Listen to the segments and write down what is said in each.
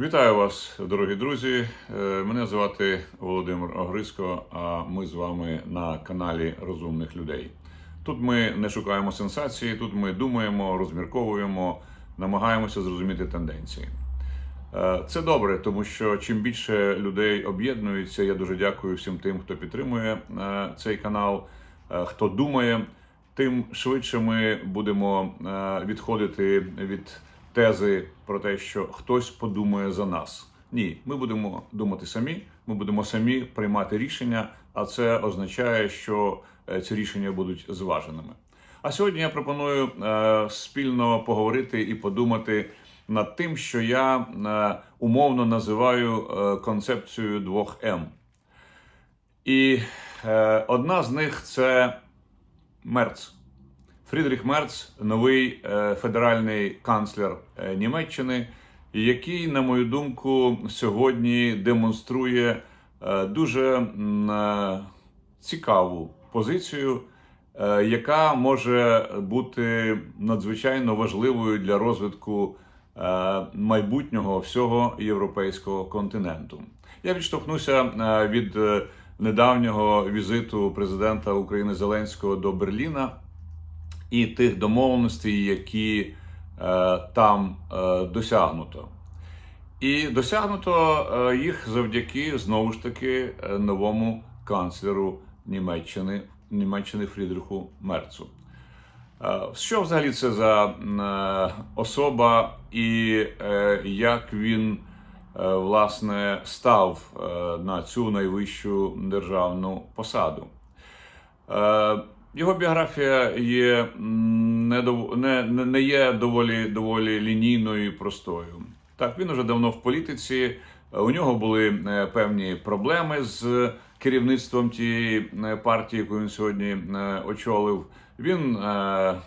Вітаю вас, дорогі друзі. Е, Мене звати Володимир Огриско, а ми з вами на каналі Розумних людей. Тут ми не шукаємо сенсації, тут ми думаємо, розмірковуємо, намагаємося зрозуміти тенденції. Е, Це добре, тому що чим більше людей об'єднуються, я дуже дякую всім тим, хто підтримує е, цей канал, хто думає, тим швидше ми будемо відходити від тези про те, що хтось подумає за нас. Ні, ми будемо думати самі, ми будемо самі приймати рішення, а це означає, що е, ці рішення будуть зваженими. А сьогодні я пропоную е, спільно поговорити і подумати над тим, що я е, умовно називаю концепцією двох М. І одна з них це Мерц. Фрідріх Мерц, новий е, федеральний канцлер е, Німеччини, який, на мою думку, сьогодні демонструє е, дуже цікаву позицію, яка може бути надзвичайно важливою для розвитку майбутнього всього європейського континенту. Я відштовхнуся від недавнього візиту президента України Зеленського до Берліна і тих домовленостей, які е, там е, досягнуто. І досягнуто е, їх завдяки знову ж таки новому канцлеру Німеччини, Німеччини Фрідриху Мерцу. Що взагалі це за особа, і як він власне став на цю найвищу державну посаду? Його біографія є не, не, не є доволі, доволі лінійною і простою. Так, він уже давно в політиці. У нього були е, певні проблеми з керівництвом тієї е, партії, яку він сьогодні е, очолив. Він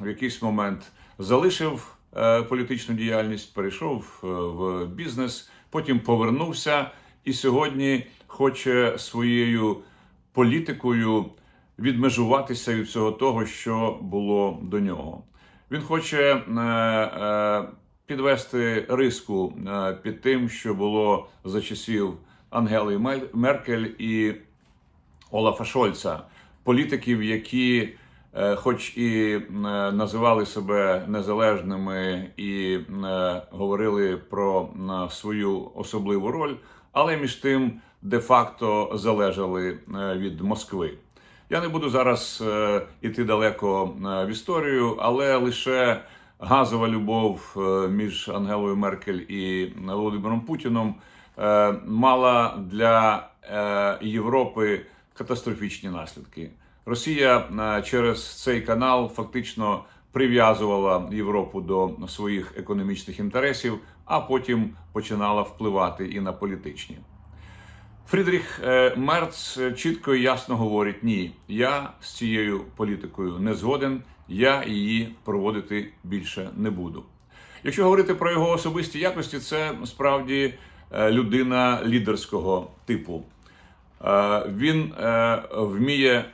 в якийсь момент залишив політичну діяльність, перейшов в бізнес, потім повернувся і сьогодні хоче своєю політикою відмежуватися від всього того, що було до нього. Він хоче е, е, підвести риску е, під тим, що було за часів Ангели Меркель і Олафа Шольца, політиків, які, хоч і називали себе незалежними і говорили про свою особливу роль, але між тим де-факто залежали від Москви. Я не буду зараз е, іти далеко е, в історію, але лише газова любов е, між Ангелою Меркель і Володимиром Путіном мала для Європи катастрофічні наслідки. Росія через цей канал фактично прив'язувала Європу до своїх економічних інтересів, а потім починала впливати і на політичні. Фрідріх е, Мерц е, чітко і ясно говорить: ні, я з цією політикою не згоден, я її проводити більше не буду. Якщо говорити про його особисті якості, це справді е, людина лідерського типу. Він вміє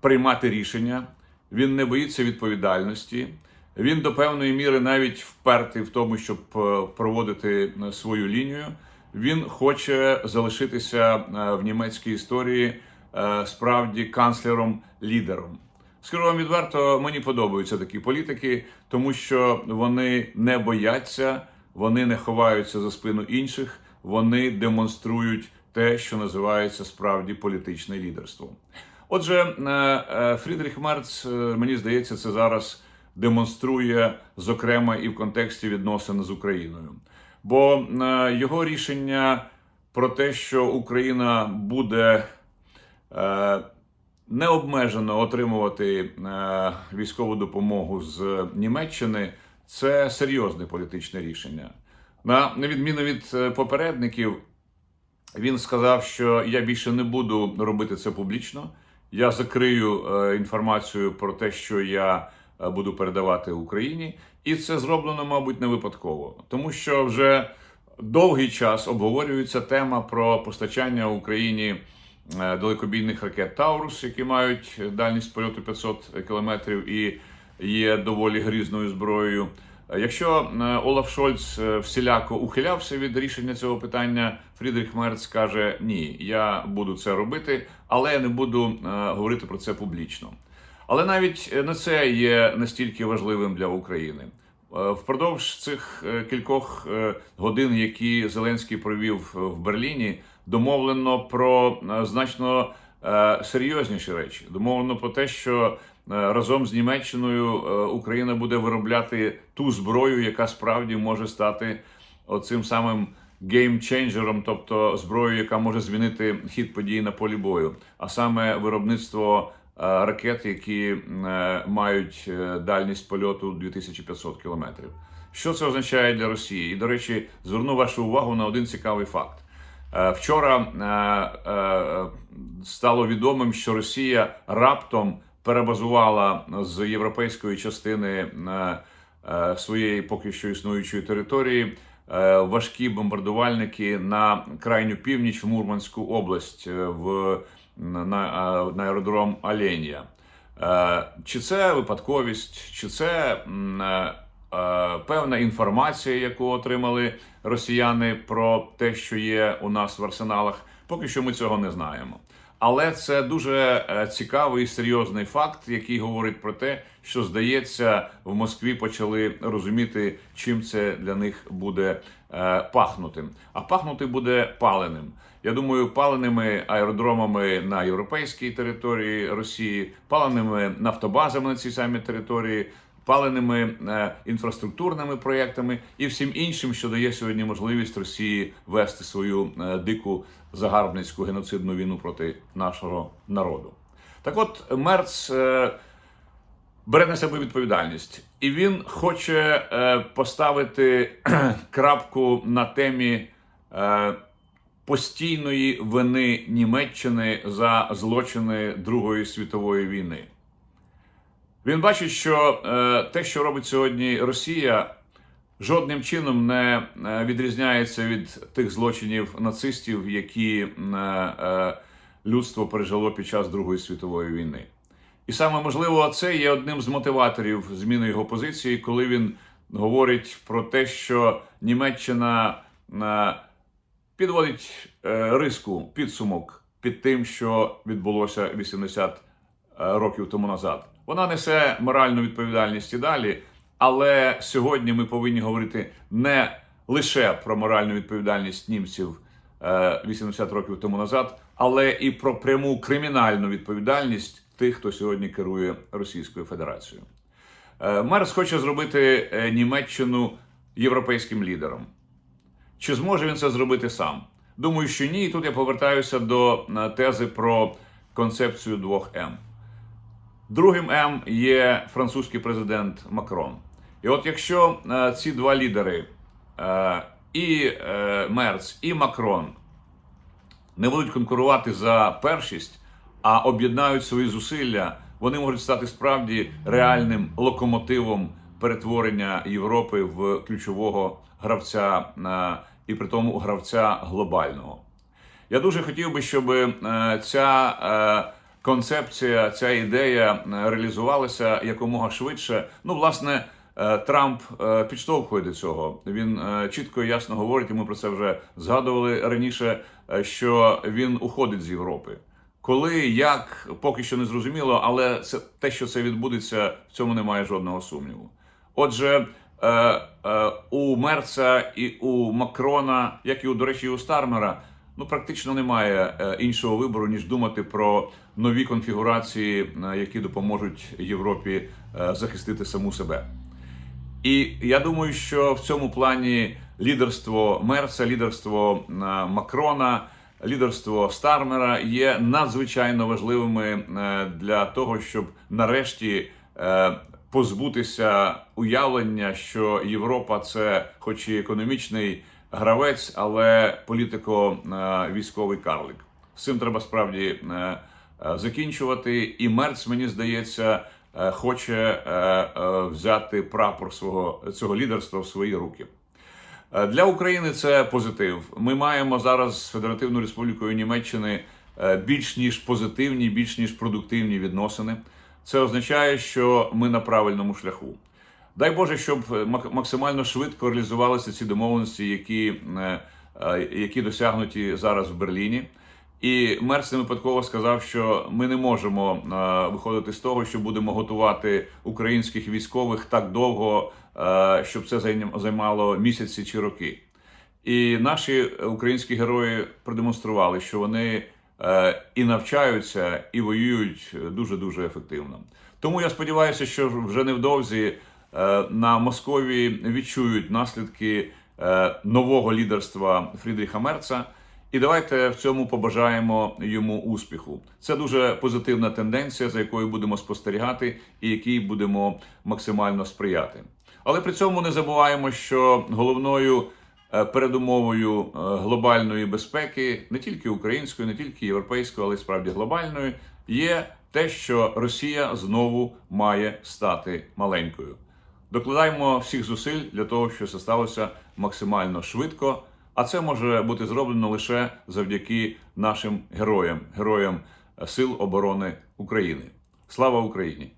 приймати рішення, він не боїться відповідальності. Він до певної міри навіть впертий в тому, щоб проводити свою лінію. Він хоче залишитися е, в німецькій історії е, справді канцлером-лідером. Скажу вам відверто, мені подобаються такі політики, тому що вони не бояться, вони не ховаються за спину інших, вони демонструють те, що називається справді політичне лідерство. Отже, е, Фрідріх Мерц, мені здається, це зараз демонструє, зокрема, і в контексті відносин з Україною. Бо е, його рішення про те, що Україна буде е, необмежено отримувати е, військову допомогу з Німеччини, це серйозне політичне рішення. На відміну від попередників, він сказав, що я більше не буду робити це публічно. Я закрию інформацію про те, що я буду передавати Україні, і це зроблено, мабуть, не випадково, тому що вже довгий час обговорюється тема про постачання Україні е, далекобійних ракет Таурус, які мають дальність польоту 500 кілометрів і є доволі грізною зброєю. Е, Якщо е, Олаф Шольц е, всіляко ухилявся від рішення цього питання, Фрідріх Мерц каже: ні, я буду це робити, але я не буду е, говорити про це публічно. Але навіть не це є настільки важливим для України. Е, Впродовж цих е, кількох е, годин, які Зеленський провів в Берліні, домовлено про е, значно е, серйозніші речі. Домовлено про те, що е, разом з Німеччиною е, Україна буде виробляти ту зброю, яка справді може стати оцим самим геймченджером, тобто зброєю, яка може змінити хід подій на полі бою, а саме виробництво е, ракет, які е, мають е, дальність польоту 2500 кілометрів. Що це означає для Росії? І, до речі, зверну вашу увагу на один цікавий факт. Е, Вчора е, е, стало відомим, що Росія раптом перебазувала з європейської частини е, е, своєї поки що існуючої території е, важкі бомбардувальники на крайню північ в Мурманську область е, в на, на, аеродром Оленя. Е, Чи це випадковість, чи це е, е, певна інформація, яку отримали росіяни про те, що є у нас в арсеналах? Поки що ми цього не знаємо. Але це дуже е, цікавий і серйозний факт, який говорить про те, що здається, в Москві почали розуміти, чим це для них буде е, пахнути. А пахнути буде паленим. Я думаю, паленими аеродромами на європейській території Росії, паленими нафтобазами на цій самій території, паленими е, інфраструктурними проєктами і всім іншим, що дає сьогодні можливість Росії вести свою е, дику загарбницьку геноцидну війну проти нашого народу. Так от Мерц е, бере на себе відповідальність, і він хоче поставити крапку на темі. Постійної вини Німеччини за злочини Другої світової війни. Він бачить, що е, те, що робить сьогодні Росія, жодним чином не е, відрізняється від тих злочинів нацистів, які е, людство пережило під час Другої світової війни. І саме можливо, це є одним з мотиваторів зміни його позиції, коли він говорить про те, що Німеччина підводить е, риску підсумок під тим, що відбулося 80 років тому назад. Вона несе моральну відповідальність і далі, але сьогодні ми повинні говорити не лише про моральну відповідальність німців е, 80 років тому назад, але і про пряму кримінальну відповідальність тих, хто сьогодні керує Російською Федерацією. Е, Мерс хоче зробити е, Німеччину європейським лідером. Чи зможе він це зробити сам? Думаю, що ні. І тут я повертаюся до е, тези про концепцію двох М. Другим М є французький президент Макрон. І от якщо е, ці два лідери, е, і Мерц, і Макрон, не будуть конкурувати за першість, а об'єднають свої зусилля, вони можуть стати справді реальним локомотивом перетворення Європи в ключового гравця і при тому гравця глобального. Я дуже хотів би, щоб е, ця е, концепція, ця ідея е, реалізувалася якомога швидше. Ну, власне, Трамп підштовхує до цього. Він чітко і ясно говорить, і ми про це вже згадували раніше, що він уходить з Європи. Коли, як, поки що не зрозуміло, але це те, що це відбудеться, в цьому немає жодного сумніву. Отже, у Мерца і у Макрона, як і у, до речі, у Стармера, ну практично немає е, іншого вибору, ніж думати про нові конфігурації, е, які допоможуть Європі е, захистити саму себе. І я думаю, що в цьому плані лідерство Мерца, лідерство е, Макрона, лідерство Стармера є надзвичайно важливими е, для того, щоб нарешті е, позбутися уявлення, що Європа це, хоч і економічний гравець, але політико-військовий карлик. З цим треба справді е, е, закінчувати. І Мерц, мені здається, е, хоче взяти прапор свого цього лідерства в свої руки. Для України це позитив. Ми маємо зараз з Федеративною Республікою Німеччини більш ніж позитивні, більш ніж продуктивні відносини. Це означає, що ми на правильному шляху. Дай Боже, щоб максимально швидко реалізувалися ці домовленості, які, е, е, які досягнуті зараз в Берліні. І Мерц не випадково сказав, що ми не можемо е, виходити з того, що будемо готувати українських військових так довго, е, щоб це займало місяці чи роки. І наші українські герої продемонстрували, що вони е, і навчаються, і воюють дуже дуже ефективно. Тому я сподіваюся, що вже невдовзі е, на Московії відчують наслідки е, нового лідерства Фрідріха Мерца. І давайте в цьому побажаємо йому успіху. Це дуже позитивна тенденція, за якою будемо спостерігати, і якій будемо максимально сприяти. Але при цьому не забуваємо, що головною е, передумовою е, глобальної безпеки, не тільки української, не тільки європейської, але й справді глобальної, є те, що Росія знову має стати маленькою. Докладаємо всіх зусиль для того, щоб це сталося максимально швидко. А це може бути зроблено лише завдяки нашим героям, героям е, Сил оборони України. Слава Україні!